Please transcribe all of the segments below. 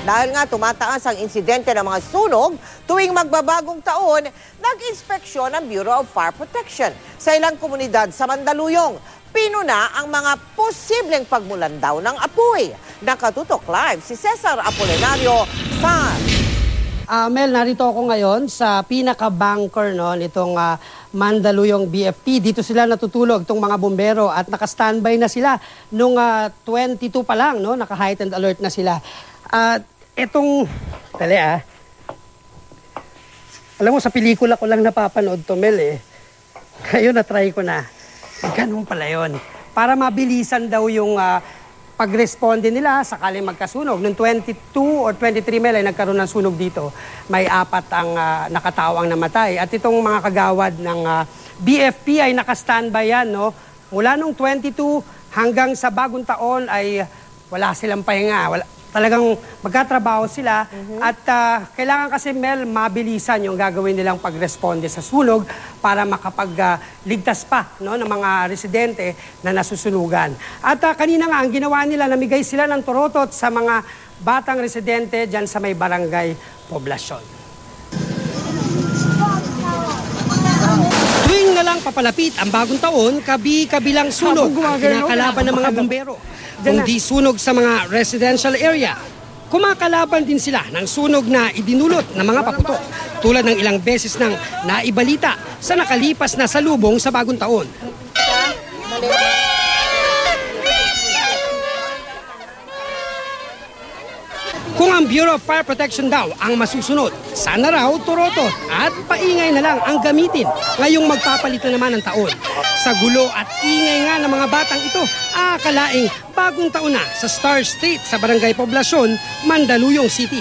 Dahil nga tumataas ang insidente ng mga sunog tuwing magbabagong taon, nag-inspeksyon ang Bureau of Fire Protection sa ilang komunidad sa Mandaluyong. Pinuna ang mga posibleng pagmulan daw ng apoy. Nakatutok live si Cesar Apolinario sa Ah, Mel, narito ako ngayon sa pinaka-bunker no, nitong ah, Mandaluyong BFP. Dito sila natutulog, itong mga bombero, at naka-standby na sila nung ah, 22 pa lang, no, naka-heightened alert na sila. At itong, tali ah, alam mo, sa pelikula ko lang napapanood to, Mel eh. Ngayon na-try ko na. Ganun pala yun. Para mabilisan daw yung ah, pag-responde nila sakaling magkasunog. Noong 22 or 23 Mel ay nagkaroon ng sunog dito. May apat ang ah, nakatao ang namatay. At itong mga kagawad ng ah, BFP ay naka-standby yan. No? Mula nung 22 hanggang sa bagong taon ay wala silang pahinga. Wala, talagang magkatrabaho sila at ah, kailangan kasi Mel mabilisan yung gagawin nilang pagresponde sa sunog para makapagligtas pa no, ng mga residente na nasusunugan. At ah, kanina nga ang ginawa nila, namigay sila ng torotot sa mga batang residente dyan sa may barangay poblasyon. Tuwing na lang papalapit ang bagong taon, kabi-kabilang sunog ang kinakalaban ng mga bumbero. Kung di sunog sa mga residential area, kumakalaban din sila ng sunog na idinulot ng mga paputok tulad ng ilang beses ng naibalita sa nakalipas na salubong sa bagong taon. Kung ang Bureau of Fire Protection daw ang masusunod, sana raw turotot at paingay na lang ang gamitin ngayong magpapalit na naman ng taon. Sa gulo at ingay nga ng mga batang ito, akalaing bagong taon na sa Star State sa Barangay Poblasyon, Mandaluyong City.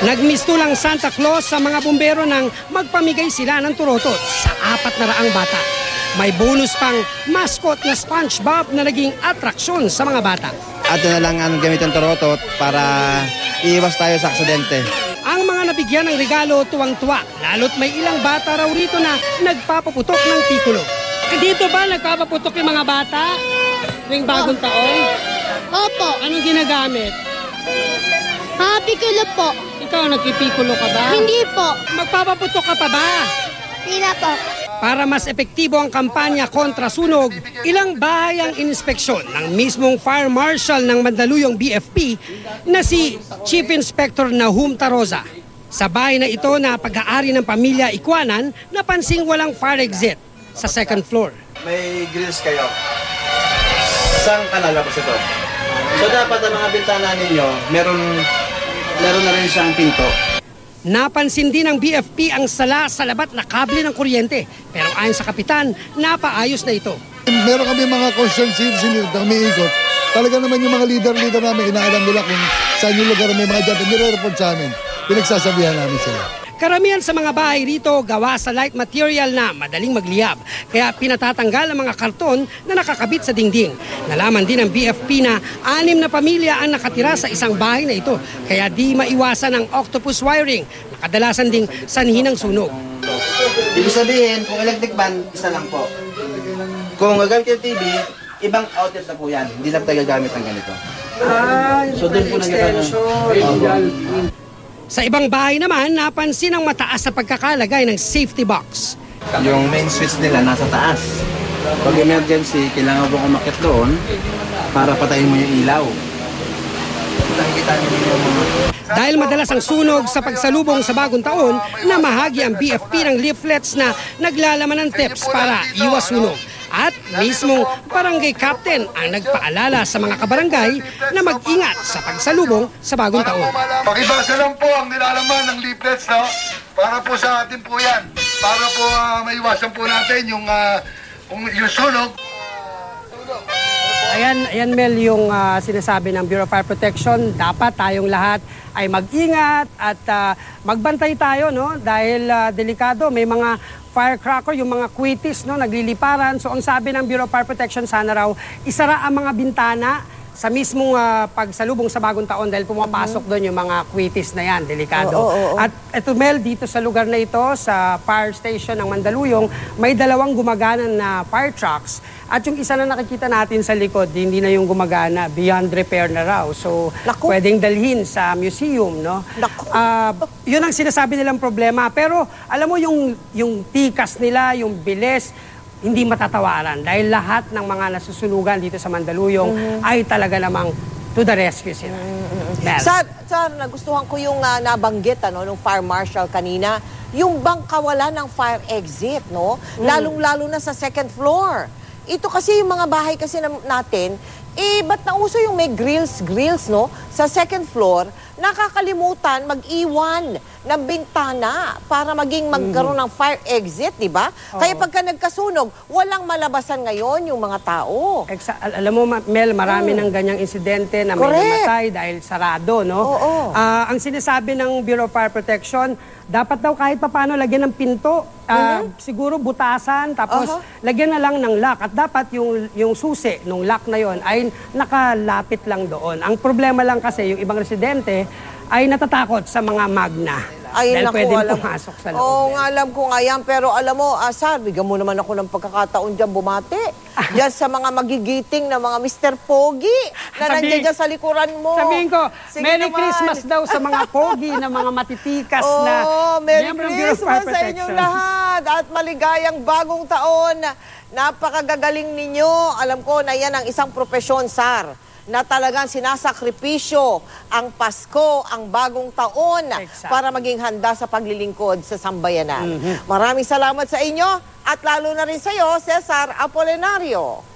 Nagmisto lang Santa Claus sa mga bumbero nang magpamigay sila ng turotot sa apat na raang bata. May bonus pang mascot na SpongeBob na naging atraksyon sa mga bata. ato na lang ang gamitin torotot para iiwas tayo sa aksidente. Ang mga nabigyan ng regalo tuwang-tuwa, lalo't may ilang bata raw rito na nagpapaputok ng pikulo. Eh, Dito ba nagpapaputok yung mga bata? Tuwing bagong taon? Opo, Anong ginagamit? happy kulo po. Ikaw, nagpipikulo ka ba? Hindi po. Magpapaputok ka pa ba? Hindi na po. Para mas epektibo ang kampanya kontra sunog, ilang bahay ang inspeksyon ng mismong Fire Marshal ng Mandaluyong BFP na si Chief Inspector Nahum Taroza. Sa bahay na ito na pag-aari ng pamilya Ikwanan, napansing walang fire exit sa second floor. May grills kayo. Saan ka lalabas ito? So dapat ang mga bintana ninyo, meron meron na rin siyang pinto. Napansin din ng BFP ang sala sa labat na kable ng kuryente. Pero ayon sa kapitan, napaayos na ito. Meron kami mga citizens na umiikot. Talaga naman yung mga leader-leader namin, inaalam nila kung saan yung lugar may mga dyan. Nire-report sa amin. Pinagsasabihan namin sila. Karamihan sa mga bahay rito gawa sa light material na madaling magliyab. Kaya pinatatanggal ang mga karton na nakakabit sa dingding. Nalaman din ng BFP na anim na pamilya ang nakatira sa isang bahay na ito. Kaya di maiwasan ang octopus wiring. Kadalasan ding sanhi ng sunog. Ibig sabihin, kung electric ban, isa lang po. Kung gagamit yung TV, ibang outlet na po yan. Hindi na tayo gagamit ng ganito. so doon po nagkakaroon. Sa ibang bahay naman, napansin ang mataas na pagkakalagay ng safety box. Yung main switch nila nasa taas. Pag emergency, kailangan mo umakit doon para patayin mo yung ilaw. Dahil madalas ang sunog sa pagsalubong sa bagong taon, namahagi ang BFP ng leaflets na naglalaman ng tips para iwas sunog. At mismong barangay captain ang nagpaalala sa mga kabarangay na mag-ingat sa pagsalubong sa bagong taon. Pakibasa lang po ang nilalaman ng leaflets, no? Para po sa atin po yan. Para po ah, maiwasan po natin yung, kung yung sunog. Ayan, ayan Mel, yung ah, sinasabi ng Bureau of Fire Protection, dapat tayong lahat ay mag-ingat at ah, magbantay tayo, no? Dahil ah, delikado, may mga firecracker, yung mga quitis, no? Nagliliparan. So ang sabi ng Bureau of Fire Protection, sana raw isara ang mga bintana sa mismong ah, pagsalubong sa bagong taon dahil pumapasok doon yung mga quitis na yan, delikado. Oo, oo, oo. At eto Mel, dito sa lugar na ito, sa fire station ng Mandaluyong, may dalawang gumagana na fire trucks. At yung isa na nakikita natin sa likod, hindi na yung gumagana, beyond repair na raw. So, Naku. pwedeng dalhin sa museum, no? Naku. Ah, yun ang sinasabi nilang problema. Pero alam mo yung, yung tikas nila, yung bilis, hindi matatawaran. Dahil lahat ng mga nasusunugan dito sa Mandaluyong ay talaga namang to the rescue sila. Mel. Sir, sir, nagustuhan ko yung ah, nabanggit ano, nung fire marshal kanina, yung bang kawalan ng fire exit, no? Lalong-lalo na sa second floor. Ito kasi yung mga bahay kasi nam- natin, eh, ba't nauso yung may grills, grills, no? Sa second floor, nakakalimutan mag-iwan ng bintana para maging magkaroon ng fire exit, di ba? Kaya pagka nagkasunog, walang malabasan ngayon yung mga tao. Exa- al- alam mo, Ma- Mel, marami ng ganyang insidente na may. Correct. namatay dahil sarado, no? Oo. Ah, ang sinasabi ng Bureau of Fire Protection, dapat daw kahit papano lagyan ng pinto, ah, siguro butasan, tapos Aha. lagyan na lang ng lock. At dapat yung, yung susi ng lock na yon ay nakalapit lang doon. Ang problema lang kasi, yung ibang residente ay natatakot sa mga magna. Ay, dahil naku, pwedeng alam pumasok sa loob. Oo, nga, alam ko nga yan. Pero alam mo, Asar, bigyan mo naman ako ng pagkakataon dyan bumati. Diyan sa mga magigiting na mga Mr. Pogi na Sabi- nandiyan dyan sa likuran mo. Sabihin ko, Sige Merry naman. Christmas daw sa mga pogi na mga matitikas na Oh, Merry Bureau of Christmas sa inyong lahat at maligayang bagong taon. Napakagagaling ninyo. Alam ko na yan ang isang propesyon, Sar, na talagang sinasakripisyo ang Pasko, ang bagong taon Exactly. para maging handa sa paglilingkod sa sambayanan. Mm-hmm. Maraming salamat sa inyo at lalo na rin sa iyo, Cesar Apolinario.